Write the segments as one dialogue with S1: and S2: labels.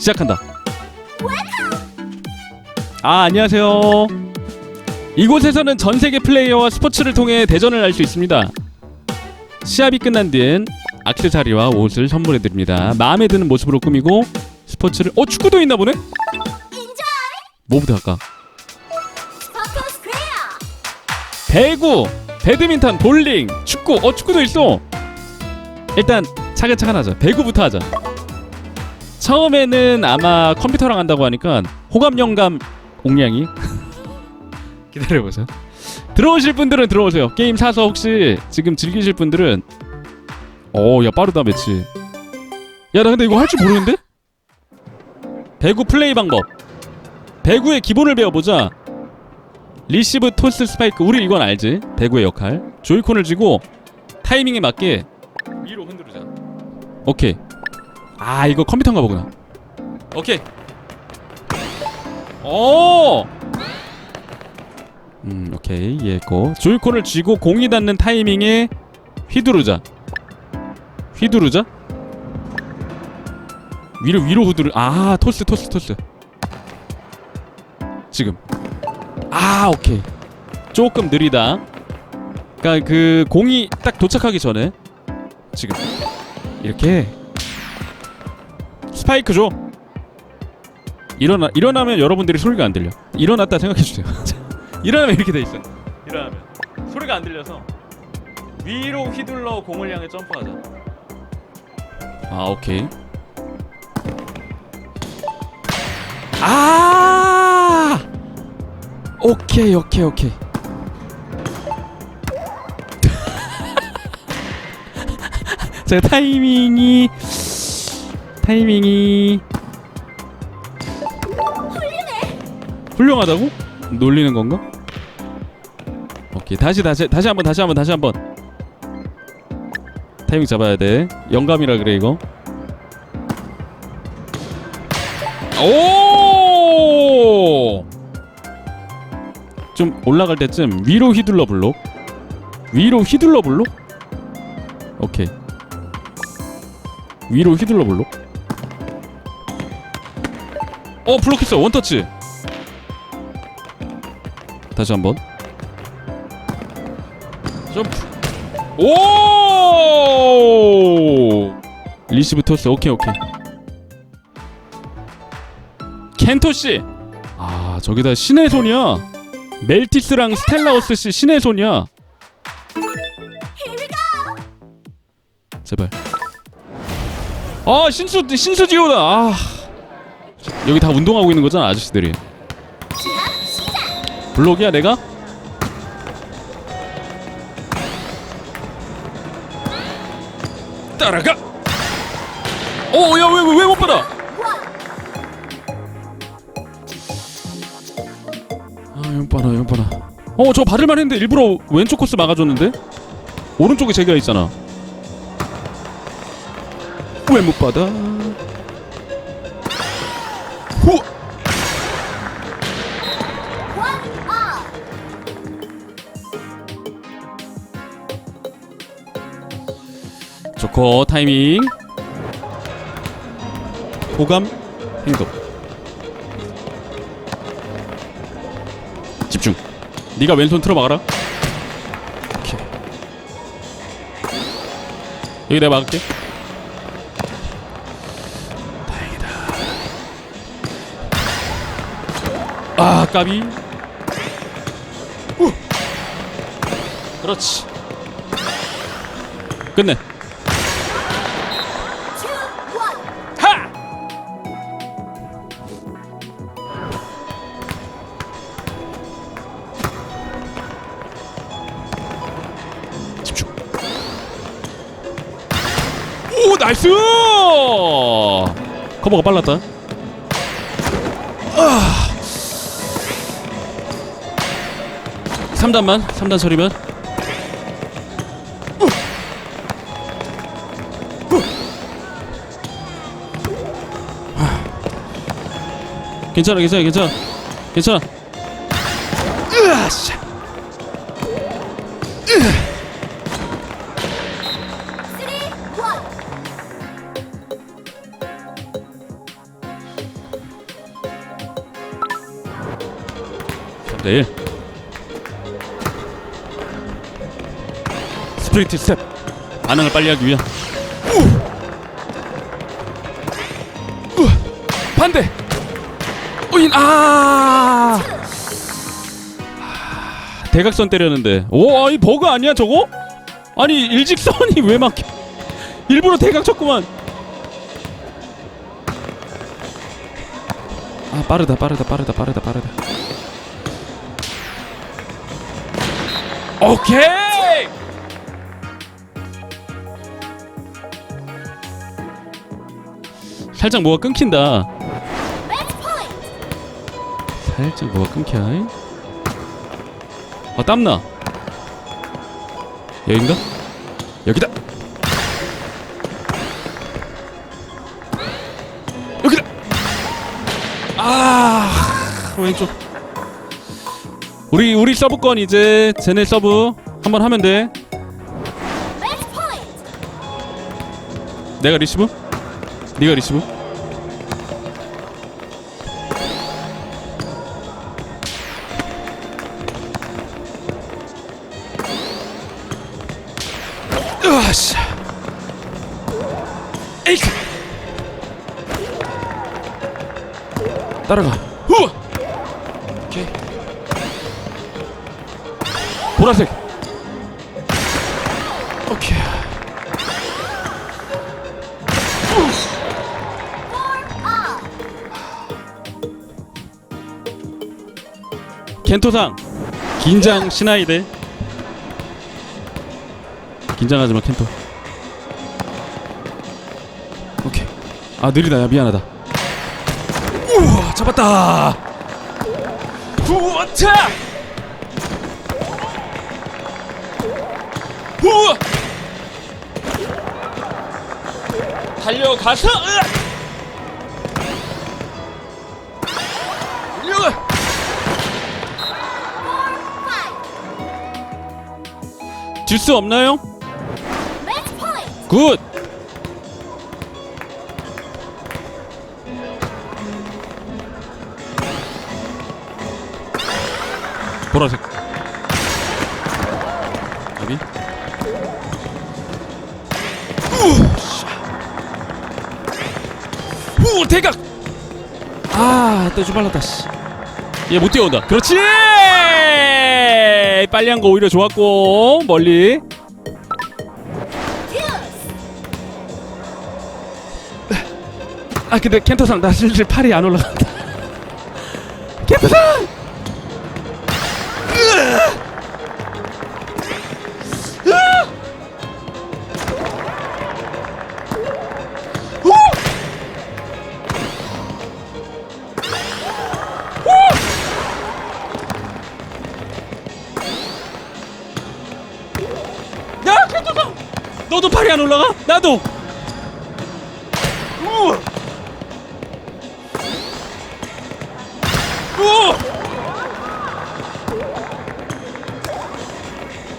S1: 시작한다. 아 안녕하세요. 이곳에서는 전 세계 플레이어와 스포츠를 통해 대전을 할수 있습니다. 시합이 끝난 뒤엔 액세서리와 옷을 선물해 드립니다. 마음에 드는 모습으로 꾸미고 스포츠를 어 축구도 있나 보네? 뭐부터 할까? 배구, 배드민턴, 볼링, 축구. 어 축구도 있어. 일단 차근차근 하자. 배구부터 하자. 처음에는 아마 컴퓨터랑 한다고 하니까 호감 영감 옹량이 기다려보세요. 들어오실 분들은 들어오세요. 게임 사서 혹시 지금 즐기실 분들은 어야 빠르다 매치. 야 나 근데 이거 할 줄 모르는데? 배구 플레이 방법. 배구의 기본을 배워보자. 리시브, 토스, 스파이크. 우리 이건 알지? 배구의 역할. 조이콘을 쥐고 타이밍에 맞게 위로 흔들자. 오케이. 아 이거 컴퓨터인가 보구나. 오케이. 오. 음 오케이 이해했고 조이콘을 쥐고 공이 닿는 타이밍에 휘두르자. 휘두르자. 위로 위로 후두르. 아 토스 토스 토스. 지금. 아 오케이. 조금 느리다. 그러니까 그 공이 딱 도착하기 전에 지금 이렇게 스파이크 줘. 일어나 일어나면 여러분들이 소리가 안 들려. 일어났다 생각해 주세요. 일어나면 이렇게 돼 있어. 일어나면 소리가 안 들려서 위로 휘둘러 공을 향해 점프하자. 아 오케이. 아 오케이 오케이 오케이. 제가 타이밍이 타이밍이. 훌륭하다고? 놀리는 건가? 오케이 다시 다시 다시 한번 다시 한번 다시 한번. 타이밍 잡아야 돼. 영감이라 그래 이거. 오! 좀 올라갈 때쯤 위로 휘둘러 블록 위로 휘둘러 블록 오케이. 위로 휘둘러 블록 어 블록했어. 원터치. 다시 한번. 점프. 오! 리시브 토스. 오케이 오케이. 켄토씨. 아 저기다 신의 손이야. 멜티스랑 스텔라오스 씨 신의 손이야. 제발. 아 신수 신수 지오다. 아 여기 다 운동하고 있는 거잖아 아저씨들이. 블록이야 내가? 따라가! 어야왜 왜 왜 못 받아? 아 연빠나 연빠나 어저 받을만 했는데 일부러 왼쪽 코스 막아줬는데? 오른쪽에 제가 있잖아. 왜 못 받아 후! 좋고 타이밍. 호감? 행동. 집중. 네가 왼손 틀어 막아라. 오케이. 여기 내가 막을게 아 까비 후. 그렇지 끝내 나이스! 커버가 빨랐다. 3단만 3단 소리면 괜찮아 괜찮아 괜찮아. 괜찮아. 내일. 스프린트 스텝 반응을 빨리 하기 위한 우! 우! 반대. 오인 아. 아, 대각선 때렸는데. 오이 버그 아니야 저거? 아니 일직선이 왜 막혀? 일부러 대각 쳤구만. 아 빠르다 빠르다 빠르다 빠르다 빠르다. 오케이 살짝 뭐가 끊긴다. 살짝 뭐가 끊겨? 아 땀나. 여긴가? 여기다! 여기다! 아 왼쪽. 우리 우리 서브권 이제 쟤네 서브 한번 하면 돼. 내가 리시브 네가 리시브? 으아씨. 에이크 따라가. 후아 오케이. 보라색 켄토상 긴장 시나이데 긴장하지 마 켄토. 오케이. 아 느리다. 야 미안하다. 우와 잡았다. 우와차! 우와! 달려가서 으악! 듀스 없나요? 굿! 보라색. 여기? 우! 대각! 아또 주발랐다 씨얘 못 뛰어온다. 그렇지 빨리 한 거 오히려 좋았고 멀리. 아 근데 켄토상 나 슬슬 팔이 안 올라간다. 켄토상 나도. 우와 우와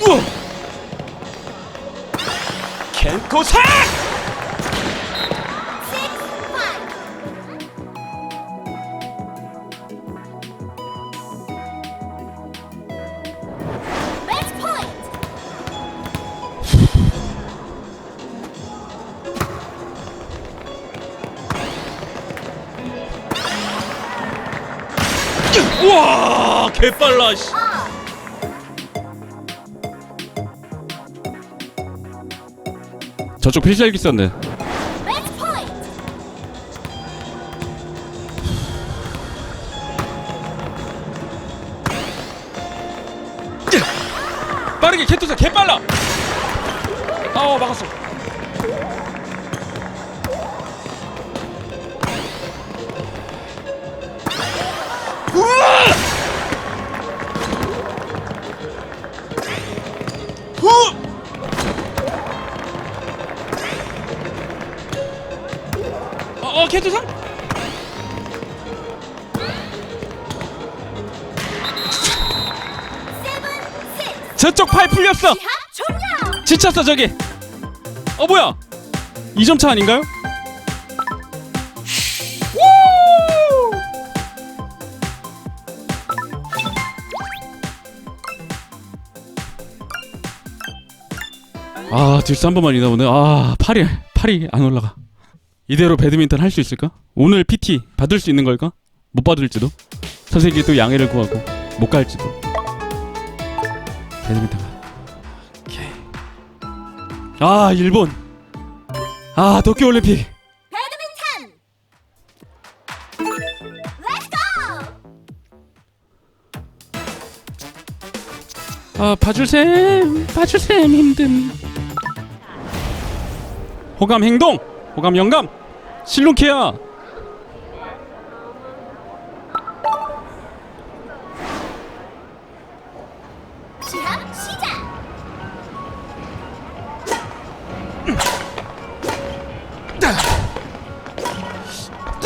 S1: 우와 켄토상 개빨라 씨. 저쪽 필살기 썼네. 빠르게 캔투사 개빨라! 아 막았어 저쪽 팔 풀렸어. 지쳤어 저기. 어 뭐야? 2점 차 아닌가요? 아 딜스 한 번만 이다 보네. 아 팔이 팔이 안 올라가. 이대로 배드민턴 할 수 있을까? 오늘 PT 받을 수 있는 걸까? 못 받을지도. 선생님께 또 양해를 구하고 못 갈지도. 배드민턴 가. 오케이. 아 일본. 아 도쿄 올림픽.
S2: 배드민턴!
S1: 아 봐줄셈 봐줄셈 힘듦 호감 행동 호감 영감 실루키야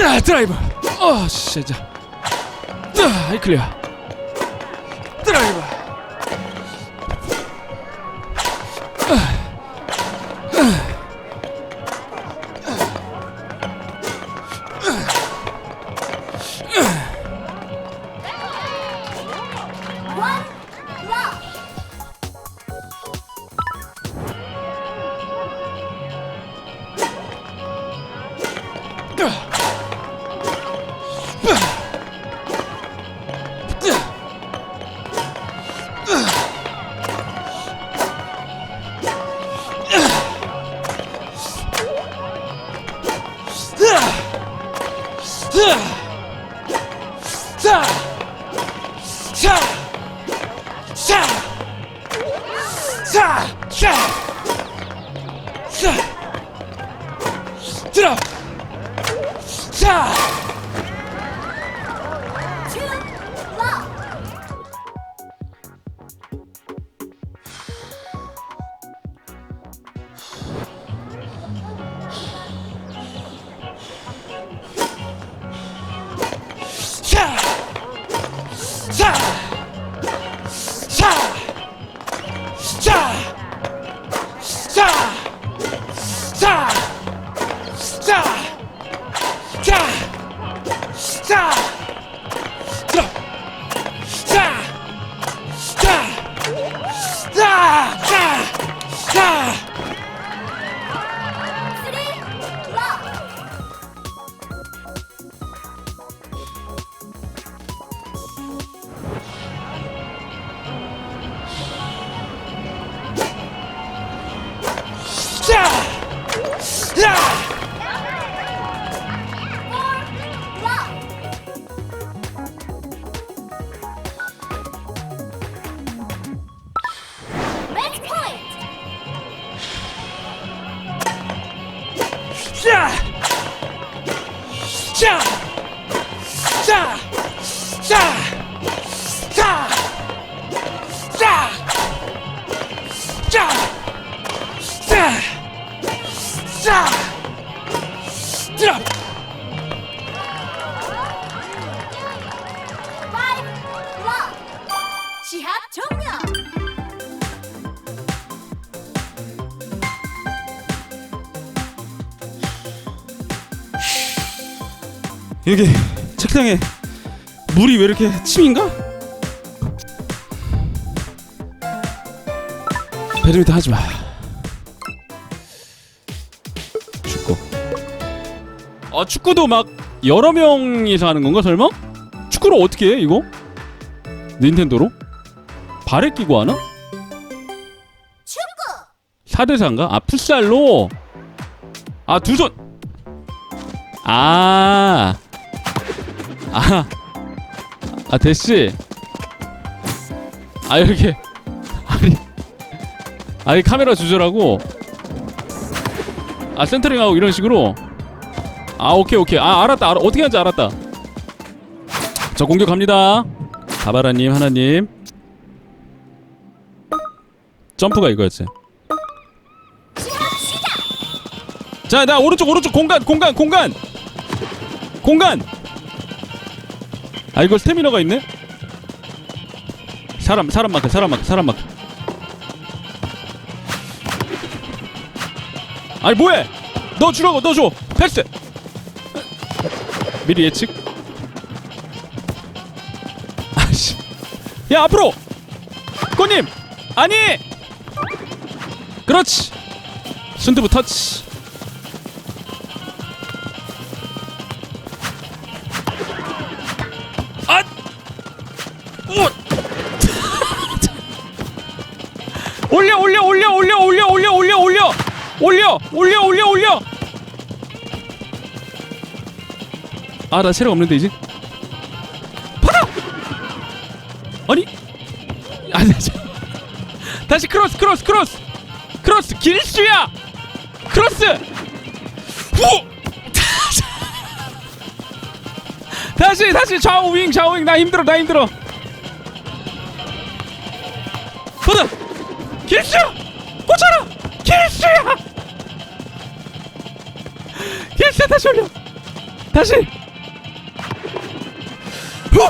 S1: 아, 드라이브 어 진짜. 아, 클리어 여기 책상에 물이 왜 이렇게 침인가? 배드민턴 하지 마. 축구. 아 축구도 막 여러 명이서 하는 건가 설마? 축구를 어떻게 해 이거? 닌텐도로? 발에 끼고 하나?
S2: 축구!
S1: 4대 4인가? 아 풋살로. 아 두 손. 아. 아. 아 대씨. 아 이렇게 아니. 아니 카메라 조절하고. 아 센터링하고 이런 식으로? 아 오케이 오케이. 아 알았다. 알아 어떻게 하는지 알았다. 저 공격 갑니다. 바바라님 하나님. 점프가 이거였지! 자, 나 오른쪽 오른쪽 공간 공간 공간. 공간. 아 이거 스태미너가 있네. 사람 사람 마크 사람 마크 사람 마크. 아니 뭐해? 너 주라고 너 줘. 패스. 미리 예측. 아씨. 야 앞으로. 꼬님. 아니. 그렇지. 순두부 터치 올려 올려 올려! 아 나 체력 없는데 이제? 받아! 아니! 아니 자- 다시 크로스 크로스 크로스! 크로스 길수야! 크로스! 후 다시 다시 좌우 윙 좌우 윙 나 힘들어 나 힘들어. 받아! 길수 다시 올려. 다시. 후!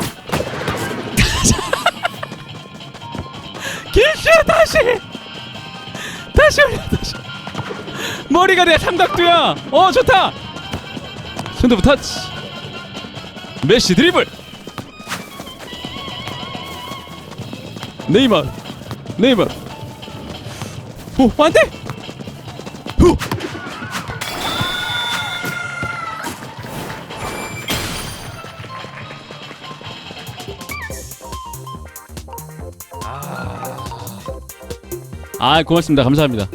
S1: 길수야 다시. 다시 올려 다시. 머리가 내 삼각두야. 어 좋다. 손두부 터치. 메시 드리블. 네이마 네이마 오 안돼 아 고맙습니다. 감사합니다.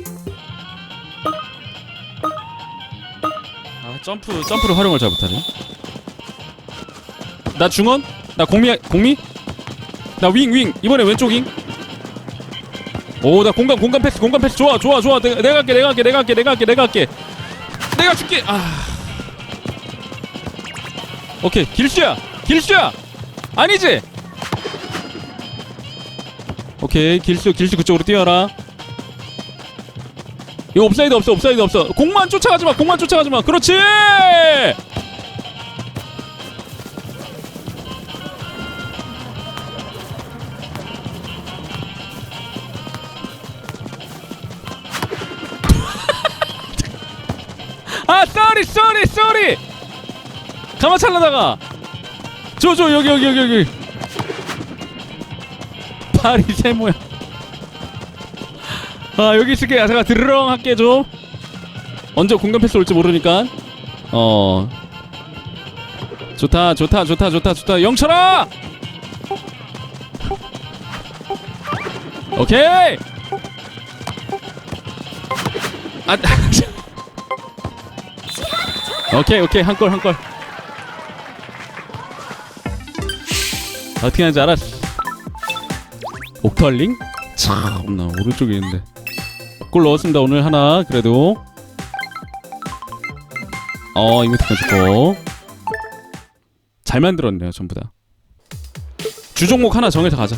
S1: 아 점프 점프를 활용을 잘 못하네. 나 중원? 나 공미 공미? 나 윙 윙. 이번에 왼쪽 윙오나 공간 공간 패스 공간 패스. 좋아 좋아 좋아. 내가, 내가 할게 내가 할게 내가 할게 내가 할게 내가 할게. 내가 줄게. 아. 오케이. 길수야 길수야. 아니지? 오케이. 길수 길수 그쪽으로 뛰어라 이거 옵사이드 없어 옵사이드 없어. 공만 쫓아가지 마 공만 쫓아가지 마. 그렇지! 아 쏘리 쏘리 쏘리! 가만 찰라다가. 저 저 여기 여기 여기 여기. 파리 세모야 아 여기 있을게. 제가 드르렁 할게 좀. 언제 공간 패스 올지 모르니까. 어. 좋다 좋다 좋다 좋다 좋다. 영철아! 오케이! 아 오케이 오케이. 한 골 한골. 어떻게 하는지 알았어. 옥털링? 참나 오른쪽에 있는데 골 넣었습니다. 오늘 하나 그래도. 어 이모티콘 좋고. 잘 만들었네요 전부 다. 주종목 하나 정해서 가자